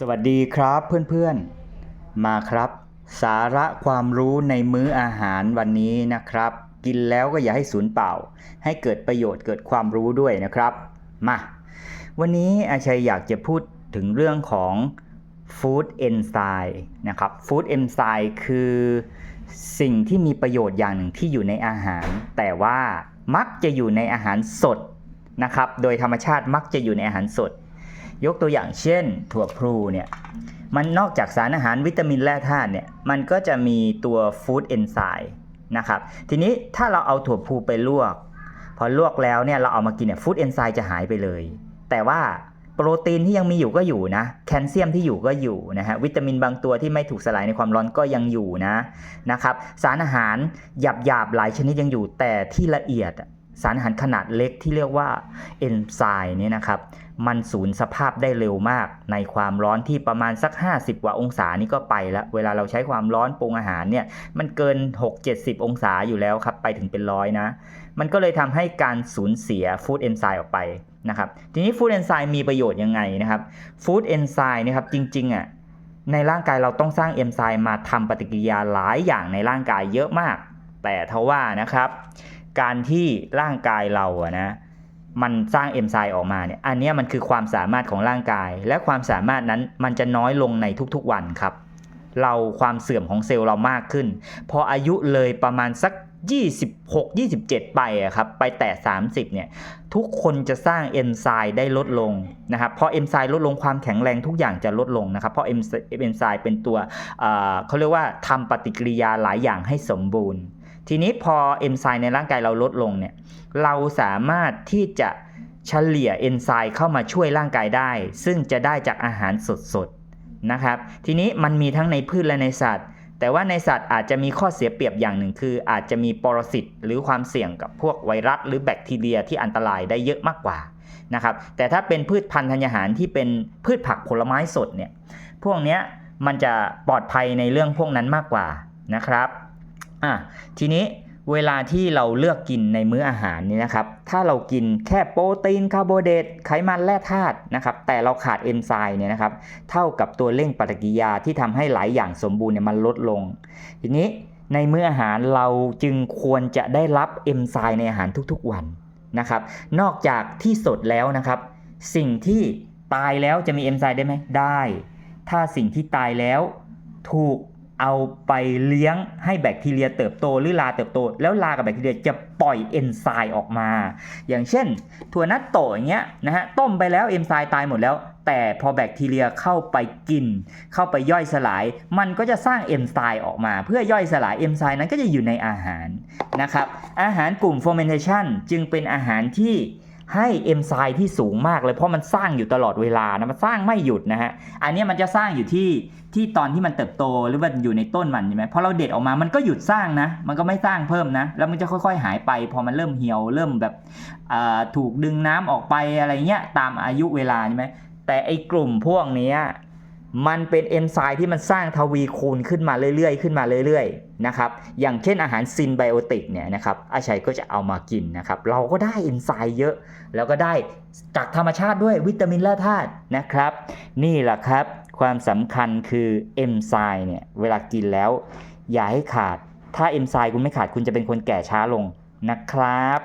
สวัสดีครับเพื่อนๆ มาครับ สาระความรู้ในมื้ออาหารวันนี้นะครับ กินแล้วก็อย่าให้สูญเปล่า ให้เกิดประโยชน์เกิดความรู้ด้วยนะครับ มา วันนี้อาชัยอยากจะพูดถึงเรื่องของฟู้ดเอนไซม์นะครับฟู้ดเอนไซม์คือสิ่งที่มีประโยชน์อย่างหนึ่งที่อยู่ในอาหาร แต่ว่ามักจะอยู่ในอาหารสดนะครับ โดยธรรมชาติมักจะอยู่ในอาหารสด ยกตัวอย่างเช่น ถั่วพลูเนี่ยมันนอกจากสารอาหารวิตามินแร่ธาตุเนี่ยมันก็จะมีตัวฟู้ดเอนไซม์นะครับทีนี้ถ้าเราเอาถั่วพลูไปลวก พอลวกแล้วเนี่ยเราเอามากินเนี่ยฟู้ดเอนไซม์จะหายไปเลย แต่ว่าโปรตีนที่ยังมีอยู่ก็อยู่นะแคลเซียมที่อยู่ก็อยู่นะฮะวิตามินบางตัวที่ไม่ถูกสลายในความร้อนก็ยังอยู่นะนะครับสารอาหารหยาบๆหลายชนิดยังอยู่แต่ที่ละเอียด สารอาหารขนาดเล็กที่เรียกว่าเอนไซม์เนี่ยนะครับ มันสูญสภาพได้เร็วมาก ในความร้อนที่ประมาณสัก 50 กว่าองศานี่ก็ไปแล้ว เวลาเราใช้ความร้อนปรุงอาหารเนี่ยมันเกิน 6-70 องศาอยู่แล้วครับ ไปถึงเป็นร้อยนะ มันก็เลยทำให้การสูญเสียฟู้ดเอนไซม์ออกไปนะครับทีนี้ฟู้ดเอนไซม์มีประโยชน์ยังไงนะครับฟู้ดเอนไซม์นะครับจริงๆอะในร่างกายเราต้องสร้างเอนไซม์มาทำปฏิกิริยาหลายอย่างในร่างกายเยอะมาก แต่ทว่านะครับ การที่ร่างกายเราอะนะ มันสร้างเอนไซม์ออกมาเนี่ย อันนี้มันคือความสามารถของร่างกาย และความสามารถนั้นมันจะน้อยลงในทุกๆวันครับ เราความเสื่อมของเซลล์เรามากขึ้น พออายุเลยประมาณสัก 26 27 ไปอะครับ ไปแตะ30 เนี่ย ทุกคนจะสร้างเอนไซม์ได้ลดลงนะครับ พอเอนไซม์ลดลงความแข็งแรงทุกอย่างจะลดลงนะครับ เพราะเอนเอนไซม์เป็นตัวเอ่อเขาเรียกว่าทำปฏิกิริยาหลายอย่างให้สมบูรณ์ ทีนี้พอเอนไซม์ในร่างกายเราลดลงเนี่ยเราสามารถที่จะเฉลี่ยเอนไซม์เข้ามาช่วยร่างกายได้ ซึ่งจะได้จากอาหารสดๆนะครับ ทีนี้มันมีทั้งในพืชและในสัตว์ แต่ว่าในสัตว์อาจจะมีข้อเสียเปรียบอย่างหนึ่งคือ อาจจะมีปรสิตหรือความเสี่ยงกับพวกไวรัสหรือแบคทีเรียที่อันตรายได้เยอะมากกว่านะครับแต่ถ้าเป็นพืชพันธุ์ธัญญาหารที่เป็นพืชผักผลไม้สดเนี่ยพวกเนี้ยมันจะปลอดภัยในเรื่องพวกนั้นมากกว่านะครับ อะทีนี้เวลาที่เราเลือกกินในมื้ออาหารนี่นะครับ ถ้าเรากินแค่โปรตีนคาร์โบไฮเดรตไขมันแร่ธาตุนะครับ แต่เราขาดเอนไซม์เนี่ยนะครับ เท่ากับตัวเร่งปฏิกิริยาที่ทำให้หลายอย่างสมบูรณ์เนี่ยมันลดลง ทีนี้ในมื้ออาหารเราจึงควรจะได้รับเอนไซม์ในอาหารทุกๆวันนะครับ นอกจากที่สดแล้วนะครับ สิ่งที่ตายแล้วจะมีเอนไซม์ได้ไหมได้ ถ้าสิ่งที่ตายแล้วถูก เอาไปเลี้ยงให้แบคทีเรียเติบโตหรือลาเติบโต แล้วลากับแบคทีเรียจะปล่อยเอนไซม์ออกมา อย่างเช่น ถั่วนัตโตอย่างเงี้ยนะฮะต้มไปแล้วเอนไซม์ตายหมดแล้ว แต่พอแบคทีเรียเข้าไปกิน เข้าไปย่อยสลาย มันก็จะสร้างเอนไซม์ออกมา เพื่อย่อยสลายเอนไซม์นั้นก็จะอยู่ในอาหารนะครับอาหารกลุ่ม fermentation จึงเป็นอาหารที่ ให้เอนไซม์ที่สูงมากเลยเพราะมันสร้างอยู่ตลอดเวลานะมันสร้างไม่หยุดนะฮะอันนี้มันจะสร้างอยู่ที่ที่ตอนที่มันเติบโตหรือว่าอยู่ในต้นมันใช่ไหมพอเราเด็ดออกมามันก็หยุดสร้างนะ มันก็ไม่สร้างเพิ่มนะ แล้วมันจะค่อย ๆ หายไป พอมันเริ่มเหี่ยวเริ่มแบบถูกดึงน้ำออกไปอะไรเงี้ยตามอายุเวลาใช่ไหมแต่ไอ้กลุ่มพวกนี้ มันเป็นเอนไซม์ที่มันสร้างทวีคูณขึ้นมาเรื่อยๆ ขึ้นมาเรื่อยๆนะครับอย่างเช่นอาหารซินไบโอติกเนี่ยนะครับอาชัยก็จะเอามากินนะครับเราก็ได้เอนไซม์เยอะ แล้วก็ได้จากธรรมชาติด้วยวิตามินและธาตุนะครับ นี่แหละครับความสำคัญคือเอนไซม์เนี่ยเวลากินแล้ว อย่าให้ขาดถ้าเอนไซม์คุณไม่ขาดคุณจะเป็นคนแก่ช้าลงนะครับ